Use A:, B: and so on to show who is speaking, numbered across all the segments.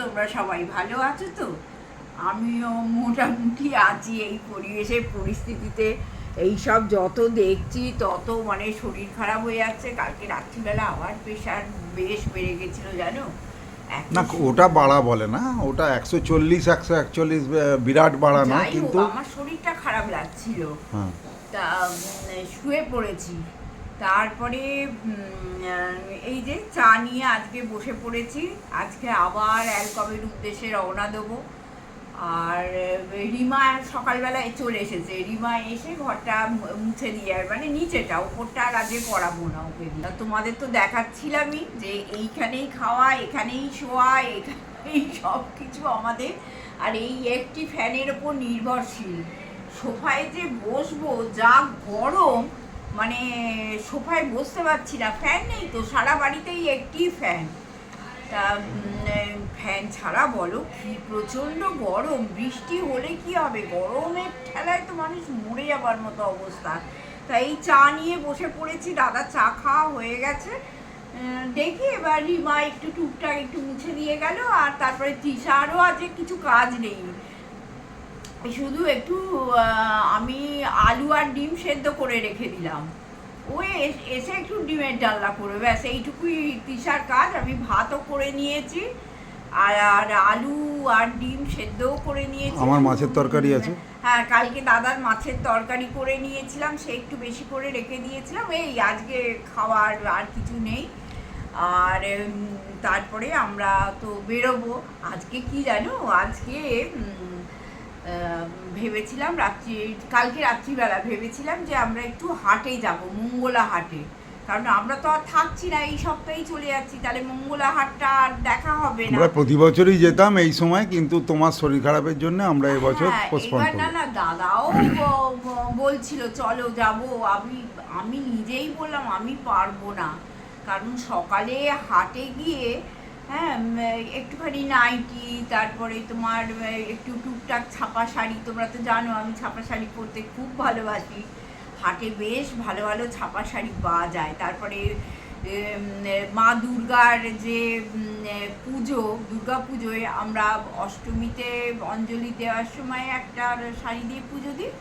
A: তোমরা সবাই ভালো আছো তো? আমিও মোটামুটি আছি এই পরিবেশের পরিস্থিতিতে। এই সব যত দেখছি তত মানে শরীর খারাপ হয়ে যাচ্ছে। কালকে রাত্রিবেলা আবার প্রেশার বেশ বেড়ে গেছিল জানো?
B: না ওটা বাড়া বলে না। ওটা একশো চল্লিশ একশো একচল্লিশ বিরাট বাড়া না কিন্তু
A: আমার শরীরটা খারাপ লাগছিল।
B: হ্যাঁ।
A: তা শুয়ে পড়েছি। তারপরে এই যে চা নিয়ে আজকে বসে পড়েছি। আজকে আবার অ্যালকমের উদ্দেশ্যে রওনা দেবো। আর রিমা সকালবেলায় চলে এসেছে। রিমা এসে ঘরটা মুছে দিয়ে আর মানে নিচেটা, ওপরটা আর আজকে করাবো না ওকে দিয়ে। তোমাদের তো দেখাচ্ছিলামই যে এইখানেই খাওয়া, এখানেই শোয়া, এখানেই সব কিছু আমাদের। আর এই একটি ফ্যানের ওপর নির্ভরশীল। সোফায় যে বসবো, যা গরম মানে সোফায় বসতে পারছি না ফ্যান নেই তো, সারা বাড়িতেই একটি ফ্যান তা ফ্যান ছাড়া বলো কি প্রচণ্ড গরম, বৃষ্টি হলে কি হবে? গরমের ঠেলায় তো মানুষ মরে যাবার মতো অবস্থা। তা এই চা নিয়ে বসে পড়েছি, দাদা চা খাওয়া হয়ে গেছে। দেখি এবার রিমা একটু টুকটাক একটু মুছে দিয়ে গেল, আর তারপরে তিশারও আজকে কিছু কাজ নেই। শুধু একটু আমি আলু আর ডিম সেদ্ধ করে রেখে দিলাম। ও এস- একটু ডিমের ডালনা করবে। ব্যাস এইটুকুই তিসার কাজ। আমি ভাতও করে নিয়েছি আর আর আলু আর ডিম সেদ্ধও করে নিয়েছি।
B: আমার মাছের তরকারি আছে।
A: হ্যাঁ কালকে দাদার মাছের তরকারি করে নিয়েছিলাম। সে একটু বেশি করে রেখে দিয়েছিলাম। এই আজকে খাওয়ার আর কিছু নেই। আর তারপরে আমরা তো বেরোবো। আজকে কি জানো? আজকে ভেবেছিলাম রাত্রি কালকে রাত্রিবেলা ভেবেছিলাম যে আমরা একটু হাটে যাব মঙ্গলা হাটে। কারণ আমরা তো আর থাকছি না এই সপ্তাহেই চলে যাচ্ছি তাহলে মঙ্গলা হাটটা আর দেখা হবে না।
B: আমরা প্রতি বছরই যেতাম এই সময় কিন্তু তোমার শরীর খারাপের জন্য আমরা এবছর
A: হ্যাঁ,
B: পোস্টপন
A: এবার না না দাদাও বলছিল চলো যাব। আমি আমি নিজেই বললাম আমি পারব না। কারণ সকালে হাটে গিয়ে হ্যাঁ একটুখানি নাইটি, তারপরে তোমার একটু টুকটাক ছাপা শাড়ি, তোমরা তো জানো আমি ছাপা শাড়ি পরতে খুব ভালোবাসি। হাটে বেশ ভালো ভালো ছাপা শাড়ি পাওয়া যায়। তারপরে মা দুর্গার যে পুজো, দুর্গা পুজোয় আমরা অষ্টমীতে অঞ্জলি দেওয়ার সময় একটা শাড়ি দিয়ে পুজো দিই।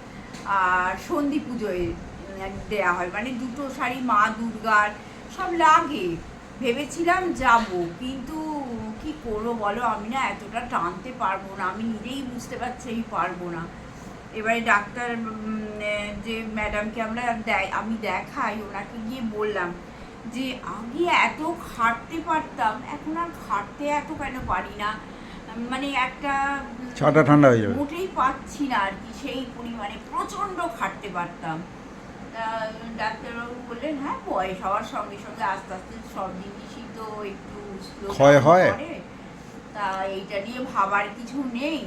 A: আর সন্ধি পুজোয় দেওয়া হয়। মানে দুটো শাড়ি মা দুর্গার, সব লাগে। ভেবেছিলাম যাব কিন্তু কি করব বলো? আমি না এতটা টানতে পারব না আমি নিজেই বুঝতে পারছি আমি পারব না। এবারে ডাক্তার যে ম্যাডামকে আমরা দেয় আমি দেখাই ওনাকে গিয়ে বললাম যে আগে এত খাটতে পারতাম এখন আর খাটতে এত কেন পারি না? মানে একটা
B: ঠান্ডা হয়ে যাবে।
A: মোটেই পাচ্ছি না আর কি সেই পরিমাণে প্রচণ্ড খাটতে পারতাম। ডাক্তারবাবু বললেন হ্যাঁ বয়স হওয়ার সঙ্গে সঙ্গে আস্তে আস্তে সব জিনিসই তো একটু
B: ক্ষয় হয়।
A: তা এইটা নিয়ে ভাবার কিছু নেই।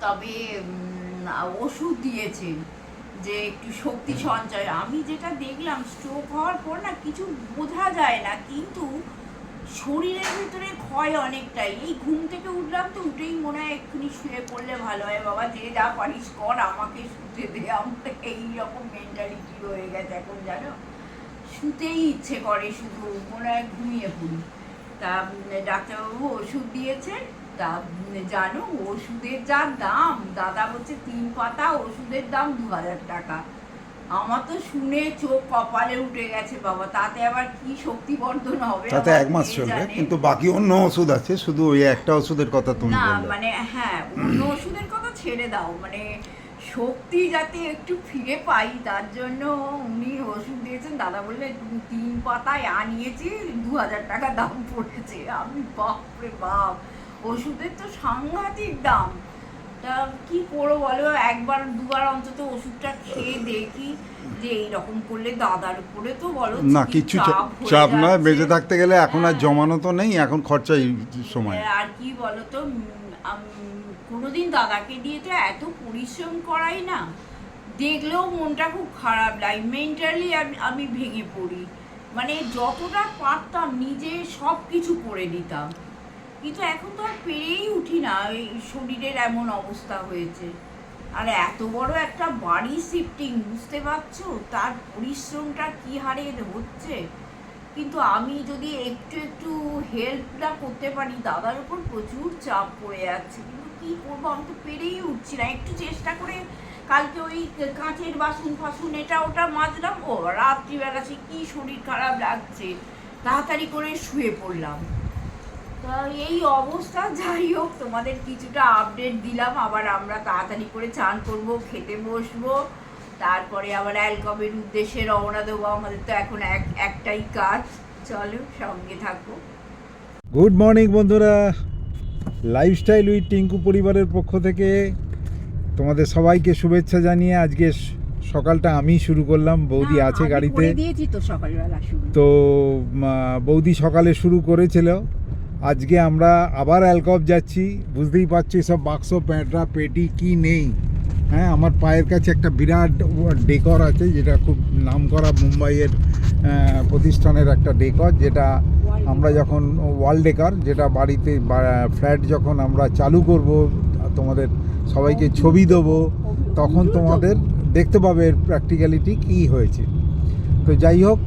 A: তবে ওষুধ দিয়েছেন যে একটু শক্তি সঞ্চয়। আমি যেটা দেখলাম স্ট্রোক হওয়ার পর না কিছু বোঝা যায় না কিন্তু শরীরের ভিতরে ক্ষয় অনেকটাই। এই ঘুম থেকে উঠলাম তো, উঠেই মনে হয় এক্ষুনি শুয়ে পড়লে ভালো হয়। বাবা, যে যা পারিস কর, আমাকে শুতে দে। আমার এইরকম মেন্টালিটি হয়ে গেছে এখন, জানো? শুতেই ইচ্ছে করে শুধু, মনে হয় ঘুমিয়ে পড়ি। তা ডাক্তারবাবু ওষুধ দিয়েছেন তা জানো, ওষুধের যা দাম, দাদা বলছে তিন পাতা, ওষুধের দাম দু হাজার টাকা। আমার তো শুনে চোখ কপালে উঠে গেছে বাবা তাতে আবার কি শক্তিবর্ধন হবে
B: তাতে এক মাস চলবে কিন্তু বাকি অন্য ওষুধ আছে শুধু ওই একটা ওষুধের কথা তুমি
A: না মানে হ্যাঁ অন্য ওষুধের কথা ছেড়ে দাও মানে শক্তি যাতে একটু ফিরে পাই তার জন্য উনি ওষুধ দিয়েছেন দাদা বললে তিন পাতায় আনিয়েছি দু হাজার টাকা দাম পড়েছে। আমি বাপরে বাপ ওষুধের তো সাংঘাতিক দাম। তা কি করব বলো? একবার দুবার অন্তত ওষুধটা খেয়ে দেখি যে এইরকম করলে দাদার উপরে তো বলো
B: না কিছু
A: চাপ
B: নয় বেঁচে থাকতে গেলে এখন আর
A: হ্যাঁ।
B: জমানো তো নেই এখন খরচা এই সময়।
A: আর কি বলতো উম, আম- কোনোদিন দাদাকে দিয়ে তো এত পরিশ্রম করাই না। দেখলেও মনটা খুব খারাপ লাগে। মেন্টালি আমি ভেঙে পড়ি। মানে যতটা পারতাম নিজে সব কিছু করে দিতাম কিন্তু এখন তো আর পেরেই উঠি না, এই শরীরের এমন অবস্থা হয়েছে। আর এত বড় একটা বাড়ি শিফটিং বুঝতে পারছ? তার পরিশ্রমটা কি হারে হচ্ছে? কিন্তু আমি যদি একটু একটু হেল্পটা করতে পারি, দাদার উপর প্রচুর চাপ পড়ে যাচ্ছে। কিন্তু কী করব? আমি তো পেরেই উঠছি না। একটু চেষ্টা করে কালকে ওই কাঁচের বাসন ফাসন এটা ওটা মাজলাম। ও, রাত্রিবেলা সে কী শরীর খারাপ লাগছে। তাড়াতাড়ি করে শুয়ে পড়লাম। এই অবস্থা। যাই হোক তোমাদের কিছুটা আপডেট দিলাম। আবার আমরা তাড়াতাড়ি করে চান করব খেতে বসবো। তারপরে আবার অ্যালকমের উদ্দেশ্যে রওনা দেবো। আমাদের তো এখন এক একটাই কাজ। চলো সঙ্গে থাকো।
B: গুড মর্নিং বন্ধুরা। লাইফস্টাইল উইথ টিঙ্কু পরিবারের পক্ষ থেকে তোমাদের সবাইকে শুভেচ্ছা জানিয়ে আজকে সকালটা আমি শুরু করলাম। বৌদি আছে গাড়িতে।
A: দিয়েছি তো সকালবেলা
B: তো বৌদি সকালে শুরু করেছিল। আজকে আমরা আবার অ্যালকপ যাচ্ছি। বুঝতেই পারছি সব বাক্স, প্যাঁটরা, পেটি কি নেই? হ্যাঁ আমার পায়ের কাছে একটা বিরাট ডেকর আছে, যেটা খুব নামকরা মুম্বাইয়ের প্রতিষ্ঠানের একটা ডেকর যেটা আমরা যখন ওয়াল ডেকার যেটা বাড়িতে ফ্ল্যাট যখন আমরা চালু করব, তোমাদের সবাইকে ছবি দেবো, তখন তোমাদের দেখতে পাবে এর প্র্যাকটিক্যালিটি কী হয়েছে। তো যাই হোক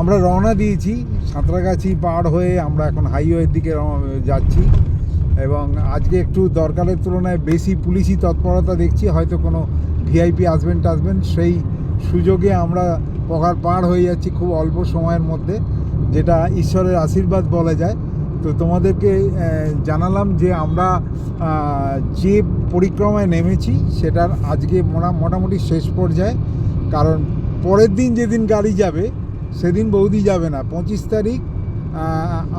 B: আমরা রওনা দিয়েছি, সাঁতরাগাছি পার হয়ে আমরা এখন হাইওয়ের দিকে যাচ্ছি। এবং আজকে একটু দরকারের তুলনায় বেশি পুলিশি তৎপরতা দেখছি, হয়তো কোনো ভিআইপি আসবেন টাসবেন, সেই সুযোগে আমরা পকার পার হয়ে যাচ্ছি খুব অল্প সময়ের মধ্যে, যেটা ঈশ্বরের আশীর্বাদ বলা যায়। তো তোমাদেরকে জানালাম যে আমরা যে পরিক্রমায় নেমেছি, সেটার আজকে মোটা মোটামুটি শেষ পর্যায়ে। কারণ পরের দিন যেদিন গাড়ি যাবে সেদিন বৌদি যাবে না। পঁচিশ তারিখ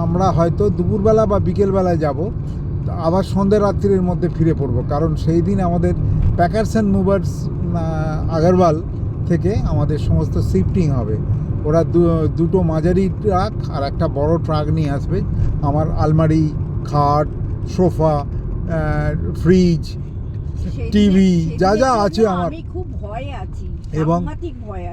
B: আমরা হয়তো দুপুরবেলা বা বিকেলবেলায় যাব। আবার সন্ধ্যে রাত্রির মধ্যে ফিরে পড়ব। কারণ সেই দিন আমাদের প্যাকার্স অ্যান্ড মুভার্স আগারওয়াল থেকে আমাদের সমস্ত শিফটিং হবে। ওরা দুটো মাঝারি ট্রাক আর একটা বড় ট্রাক নিয়ে আসবে। আমার আলমারি খাট সোফা ফ্রিজ টিভি যা যা আছে আমার।
A: আমি খুব ভয়ে আছি।
B: এবং-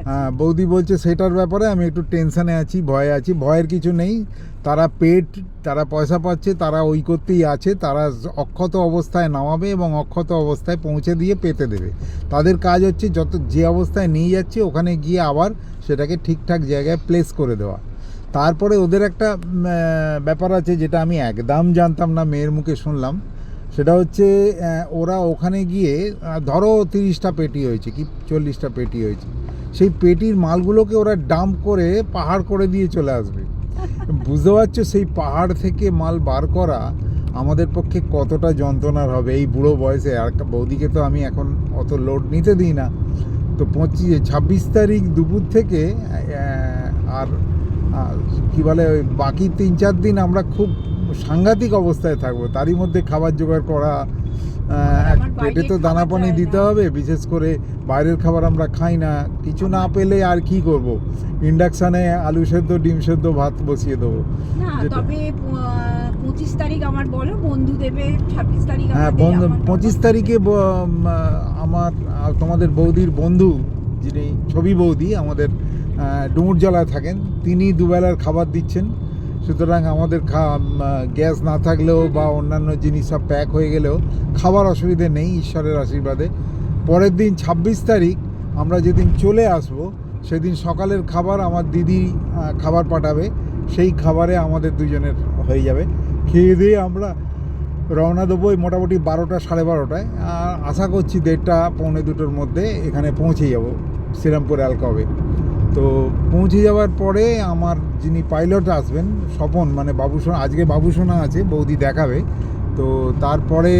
B: হ্যাঁ বৌদি বলছে সেটার ব্যাপারে আমি একটু টেনশানে আছি ভয়ে আছি ভয়ের কিছু নেই। তারা পেট তারা পয়সা পাচ্ছে তারা ওই করতেই আছে তারা অক্ষত অবস্থায় নামাবে এবং অক্ষত অবস্থায় পৌঁছে দিয়ে পেতে দেবে। তাদের কাজ হচ্ছে যত যে অবস্থায় নিয়ে যাচ্ছে ওখানে গিয়ে আবার সেটাকে ঠিকঠাক জায়গায় প্লেস করে দেওয়া। তারপরে ওদের একটা ব্যাপার আছে যেটা আমি একদম জানতাম না মেয়ের মুখে শুনলাম। সেটা হচ্ছে ওরা ওখানে গিয়ে ধরো তিরিশটা পেটি হয়েছে কি, চল্লিশটা পেটি হয়েছে। সেই পেটির মালগুলোকে ওরা ডাম্প করে পাহাড় করে দিয়ে চলে আসবে। বুঝতে পারছ, সেই পাহাড় থেকে মাল বার করা আমাদের পক্ষে কতটা যন্ত্রণার হবে? এই বুড়ো বয়সে আর বৌদিকে তো আমি এখন অত লোড নিতে দিই না। তো পঁচিশে, ছাব্বিশ তারিখ দুপুর থেকে আর কি বলে বাকি তিন চার দিন আমরা খুব সাংঘাতিক অবস্থায় থাকব। তারই মধ্যে খাবার জোগাড় করা এক তো দানা পানি দিতে হবে বিশেষ করে বাইরের খাবার আমরা খাই না। কিছু না পেলে আর কি করব? ইন্ডাকশানে আলু সেদ্ধ ডিম সেদ্ধ ভাত বসিয়ে দেবো।
A: তবে পঁচিশ তারিখ আমার বলো বন্ধু দেবে ছাব্বিশ তারিখ
B: হ্যাঁ বন্ধু পঁচিশ তারিখে আমার তোমাদের বৌদির বন্ধু যিনি ছবি বৌদি আমাদের ডুমুর ডুমুরজলায় থাকেন তিনি দুবেলার খাবার দিচ্ছেন। সুতরাং আমাদের গ্যাস না থাকলেও বা অন্যান্য জিনিস সব প্যাক হয়ে গেলেও খাবার অসুবিধে নেই ঈশ্বরের আশীর্বাদে। পরের দিন ছাব্বিশ তারিখ আমরা যেদিন চলে আসব, সেদিন সকালের খাবার আমার দিদি খাবার পাঠাবে। সেই খাবারে আমাদের দুজনের হয়ে যাবে। খেয়ে দিয়ে আমরা রওনা দেবো মোটামুটি বারোটা, সাড়ে বারোটায়। আর আশা করছি দেড়টা, পৌনে দুটোর মধ্যে এখানে পৌঁছে যাব, শ্রীরামপুর অ্যালকবে তো পৌঁছে যাওয়ার পরে আমার যিনি পাইলট আসবেন, স্বপন মানে বাবুসোনা, আজকে বাবুসোনা আছে, বৌদি দেখাবে। তো তারপরে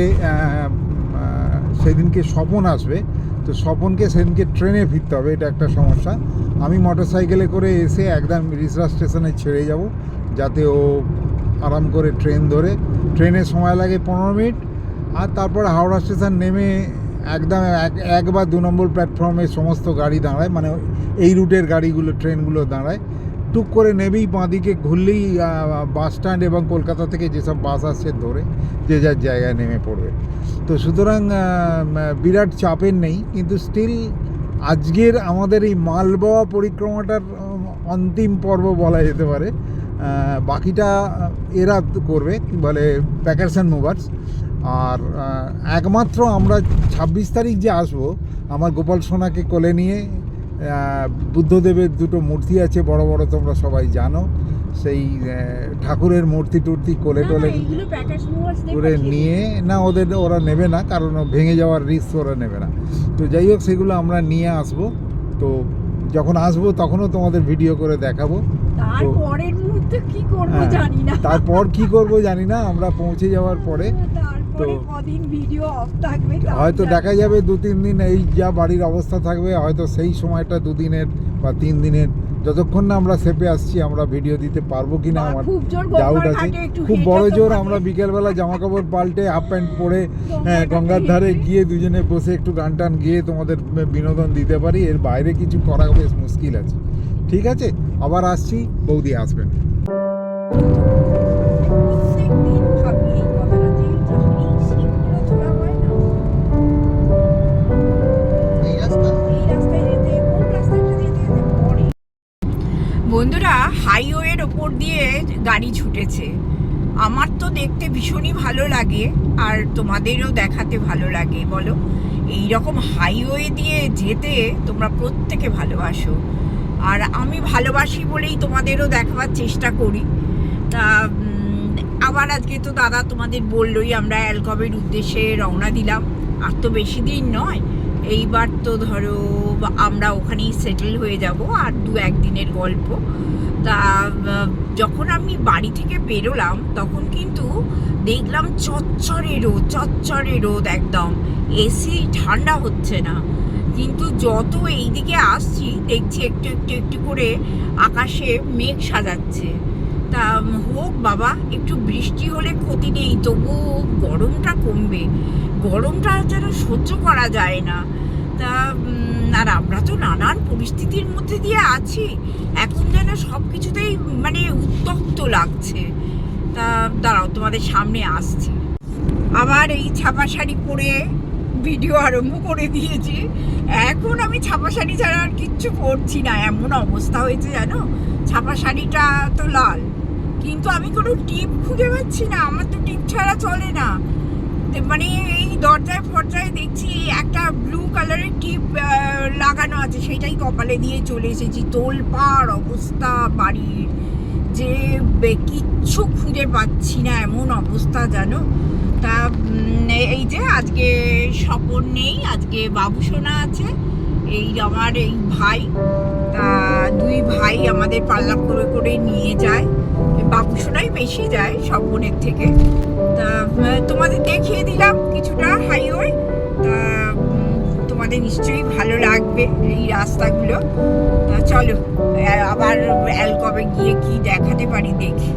B: সেদিনকে স্বপন আসবে। তো স্বপনকে সেদিনকে ট্রেনে ফিরতে হবে, এটা একটা সমস্যা। আমি মোটর সাইকেলে করে এসে একদম রিসরা স্টেশনে ছেড়ে যাব, যাতে ও আরাম করে ট্রেন ধরে। ট্রেনে সময় লাগে পনেরো মিনিট, আর তারপরে হাওড়া স্টেশন নেমে একদম এক বা দু নম্বর প্ল্যাটফর্মে সমস্ত গাড়ি দাঁড়ায় মানে এই রুটের গাড়িগুলো, ট্রেনগুলো দাঁড়ায়। টুক করে নেবেই বাঁদিকে ঘুরলেই বাস স্ট্যান্ড এবং কলকাতা থেকে যেসব বাস আসছে ধরে, যে যার জায়গায় নেমে পড়বে। তো সুতরাং বিরাট চাপের নেই, কিন্তু স্টিল আজকের আমাদের এই মালবাওয়া পরিক্রমাটার অন্তিম পর্ব বলা যেতে পারে। বাকিটা এরা করবে, বলে প্যাকার্স অ্যান্ড মুভার্স। আর একমাত্র আমরা ছাব্বিশ তারিখ যে আসব আমার গোপাল সোনাকে কোলে নিয়ে বুদ্ধদেবের দুটো মূর্তি আছে বড় বড় তোমরা সবাই জানো সেই ঠাকুরের মূর্তি টুর্তি কোলে টোলে করে নিয়ে না ওদের ওরা নেবে না কারণ ভেঙে যাওয়ার রিস্ক ওরা নেবে না। তো যাই হোক সেগুলো আমরা নিয়ে আসব। তো যখন আসব তখনও তোমাদের ভিডিও করে দেখাবো।
A: তারপরের মুহূর্তে কি করব
B: হ্যাঁ,
A: জানি না।
B: তারপর কি করব জানি না আমরা পৌঁছে যাওয়ার পরে। তো-
A: কদিন ভিডিও অফ থাকবে
B: হয়তো দেখা যাবে দু তিন দিন এই যা বাড়ির অবস্থা থাকবে হয়তো সেই সময়টা দুদিনের বা তিন দিনের। যতক্ষণ না আমরা সেপে আসছি আমরা ভিডিও দিতে পারব কি না আমার ডাউট আছে। খুব বড় জোর আমরা বিকেলবেলা জামা কাপড় পাল্টে হাফ প্যান্ট পরে হ্যাঁ, গঙ্গার ধারে গিয়ে দুজনে বসে একটু গান টান গিয়ে তোমাদের বিনোদন দিতে পারি। এর বাইরে কিছু করা বেশ মুশকিল আছে। ঠিক আছে? আবার আসছি বৌদি আসবেন।
A: বন্ধুরা হাইওয়ের ওপর দিয়ে গাড়ি ছুটেছে। আমার তো দেখতে ভীষণই ভালো লাগে আর তোমাদেরও দেখাতে ভালো লাগে বলো। এই রকম হাইওয়ে দিয়ে যেতে তোমরা প্রত্যেকে ভালোবাসো। আর আমি ভালোবাসি বলেই তোমাদেরও দেখাবার চেষ্টা করি। তা আবার আজকে তো দাদা তোমাদের বললোই আমরা অ্যালকবের উদ্দেশ্যে রওনা দিলাম। আর তো বেশি দিন নয়, এইবার তো ধরো আমরা ওখানেই সেটেল হয়ে যাব আর দু একদিনের গল্প। তা যখন আমি বাড়ি থেকে বেরোলাম, তখন কিন্তু দেখলাম চচ্চরে রোদ চচ্চরে রোদ একদম। এসি ঠান্ডা হচ্ছে না। কিন্তু যত এইদিকে আসছি, দেখছি একটু একটু একটু করে আকাশে মেঘ সাজাচ্ছে। তা হোক বাবা, একটু বৃষ্টি হলে ক্ষতি নেই, তবু গরমটা কমবে। গরমটা যেন সহ্য করা যায় না। তা আর আমরা তো নানান পরিস্থিতির মধ্যে দিয়ে আছি। এখন যেন সব কিছুতেই মানে উত্তপ্ত লাগছে। তা, দাঁড়াও, তোমাদের সামনে আসছি। আবার এই ছাপা শাড়ি পরে ভিডিও আরম্ভ করে দিয়েছি। এখন আমি ছাপা শাড়ি ছাড়া আর কিচ্ছু পরছি না, এমন অবস্থা হয়েছে জানো? ছাপা শাড়িটা তো লাল, কিন্তু আমি কোনো টিপ খুঁজে পাচ্ছি না, আমার তো টিপ ছাড়া চলে না। মানে এই দরজায় ফরজায় দেখছি একটা ব্লু কালারের টিপ লাগানো আছে, সেটাই কপালে দিয়ে চলে এসেছি। তোল পাড় অবস্থা বাড়ির, যে কিচ্ছু খুঁজে পাচ্ছি না, এমন অবস্থা জানো? তা এই যে আজকে স্বপন নেই, আজকে বাবুসোনা আছে। এই আমার এই ভাই, তা দুই ভাই আমাদের পাল্লা করে করে নিয়ে যায়। বাবুসোনাই বেশি যায় স্বপনের থেকে। তা তোমাদের দেখিয়ে দিলাম কিছুটা হাইওয়ে। তা তোমাদের নিশ্চয়ই ভালো লাগবে এই রাস্তাগুলো। তা চলো আবার অ্যালকবে গিয়ে কি দেখাতে পারি দেখি।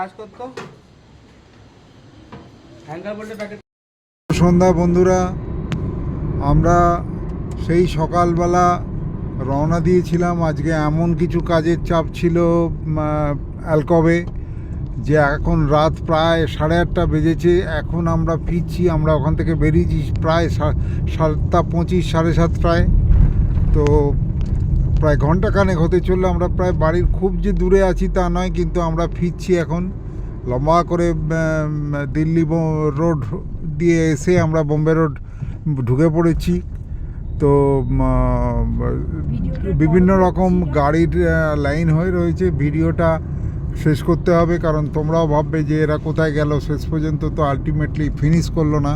C: কাজ করতো। হ্যাঙ্গার বলতে প্যাকেট
B: সন্ধ্যা, বন্ধুরা, আমরা সেই সকালবেলা রওনা দিয়েছিলাম। আজকে এমন কিছু কাজের চাপ ছিল অ্যালকবে, যে এখন রাত প্রায় সাড়ে আটটা বেজেছে। এখন আমরা ফিরছি, আমরা ওখান থেকে বেরিয়েছি প্রায় সাতটা পঁচিশ, সাড়ে সাতটায়। তো প্রায় ঘন্টাখানেক হতে চলল আমরা প্রায় বাড়ির খুব যে দূরে আছি তা নয় কিন্তু আমরা ফিরছি এখন লম্বা করে দিল্লি রোড দিয়ে এসে আমরা বোম্বে রোড ঢুকে পড়েছি। তো বিভিন্ন রকম গাড়ির লাইন হয়ে রয়েছে ভিডিওটা শেষ করতে হবে কারণ তোমরাও ভাববে যে এরা কোথায় গেল শেষ পর্যন্ত তো আলটিমেটলি ফিনিশ করল না।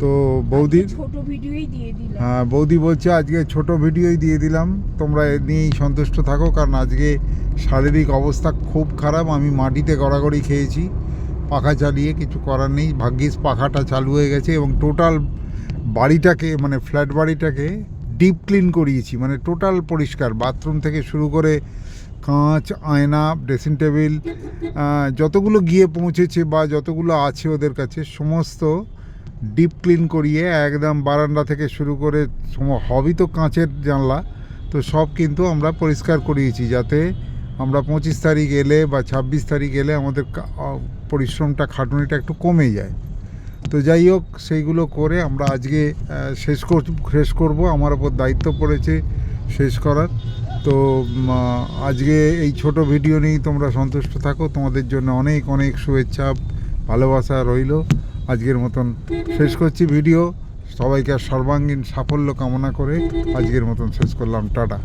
B: তো বৌদির
A: ছোট ভিডিওই দিয়ে দিলাম।
B: হ্যাঁ বৌদি বলছে আজকে ছোট ভিডিওই দিয়ে দিলাম। তোমরা এ নিয়েই সন্তুষ্ট থাকো কারণ আজকে শারীরিক অবস্থা খুব খারাপ। আমি মাটিতে গড়াগড়ি খেয়েছি পাখা চালিয়ে কিছু করার নেই। ভাগ্যিস পাখাটা চালু হয়ে গেছে এবং টোটাল বাড়িটাকে মানে ফ্ল্যাট বাড়িটাকে ডিপ ক্লিন করিয়েছি। মানে টোটাল পরিষ্কার। বাথরুম থেকে শুরু করে কাঁচ আয়না ড্রেসিং টেবিল যতগুলো গিয়ে পৌঁছেছে বা যতগুলো আছে ওদের কাছে সমস্ত ডিপ ক্লিন করিয়ে একদম বারান্দা থেকে শুরু করে হবি তো কাঁচের জানলা, তো সব কিন্তু আমরা পরিষ্কার করিয়েছি যাতে আমরা পঁচিশ তারিখ এলে বা ছাব্বিশ তারিখ এলে আমাদের পরিশ্রমটা, খাটুনিটা একটু কমে যায়। তো যাই হোক, সেইগুলো করে আমরা আজকে শেষ কর শেষ করব। আমার ওপর দায়িত্ব পড়েছে শেষ করার। তো আজকে এই ছোট ভিডিও নিয়েই তোমরা সন্তুষ্ট থাকো। তোমাদের জন্য অনেক অনেক শুভেচ্ছা, ভালোবাসা রইল। আজকের মতন শেষ করছি ভিডিও। সবাইকে সর্বাঙ্গীন সাফল্য কামনা করে আজকের মতন শেষ করলাম। টাটা।